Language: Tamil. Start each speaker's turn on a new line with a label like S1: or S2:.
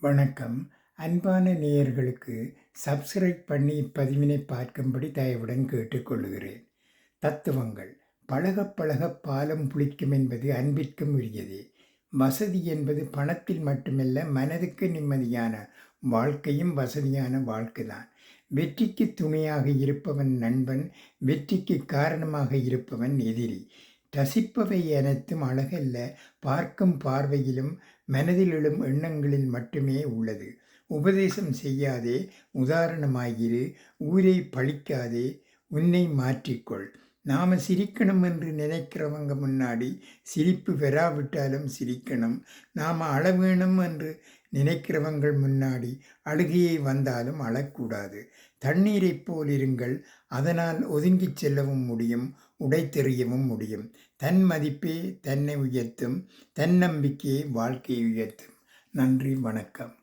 S1: வணக்கம். அன்பான நேயர்களுக்கு சப்ஸ்கிரைப் பண்ணி இப்பதிவினை பார்க்கும்படி தயவுடன் கேட்டுக்கொள்கிறேன் தத்துவங்கள். பழக பழக பாலம் புளிக்கும் என்பது அன்பிற்கும் உரியதே. வசதி என்பது பணத்தில் மட்டுமல்ல மனதுக்கு நிம்மதியான வாழ்க்கையும் வசதியான வாழ்க்கைதான். வெற்றிக்கு துணையாக இருப்பவன் நண்பன் வெற்றிக்கு காரணமாக இருப்பவன் எதிரி. ரசிப்பவை அனைத்தும் அழகல்ல பார்க்கும் பார்வையிலும் மனதில் எழும் எண்ணங்களில் மட்டுமே உள்ளது. உபதேசம் செய்யாதே உதாரணமாயிரு ஊரை பழிக்காதே உன்னை மாற்றிக்கொள். நாம் சிரிக்கணும் என்று நினைக்கிறவங்க முன்னாடி சிரிப்பு பெறாவிட்டாலும் சிரிக்கணும். நாம் அழ வேணும் என்று நினைக்கிறவங்கள் முன்னாடி அழுகையை வந்தாலும் அழக்கூடாது. தண்ணீரைப் போல் இருங்கள் அதனால் ஒதுங்கிச் செல்லவும் முடியும் உடைத்தெறியவும் முடியும். தன் மதிப்பே தன்னை உயர்த்தும் தன்னம்பிக்கையே வாழ்க்கையை உயர்த்தும். நன்றி வணக்கம்.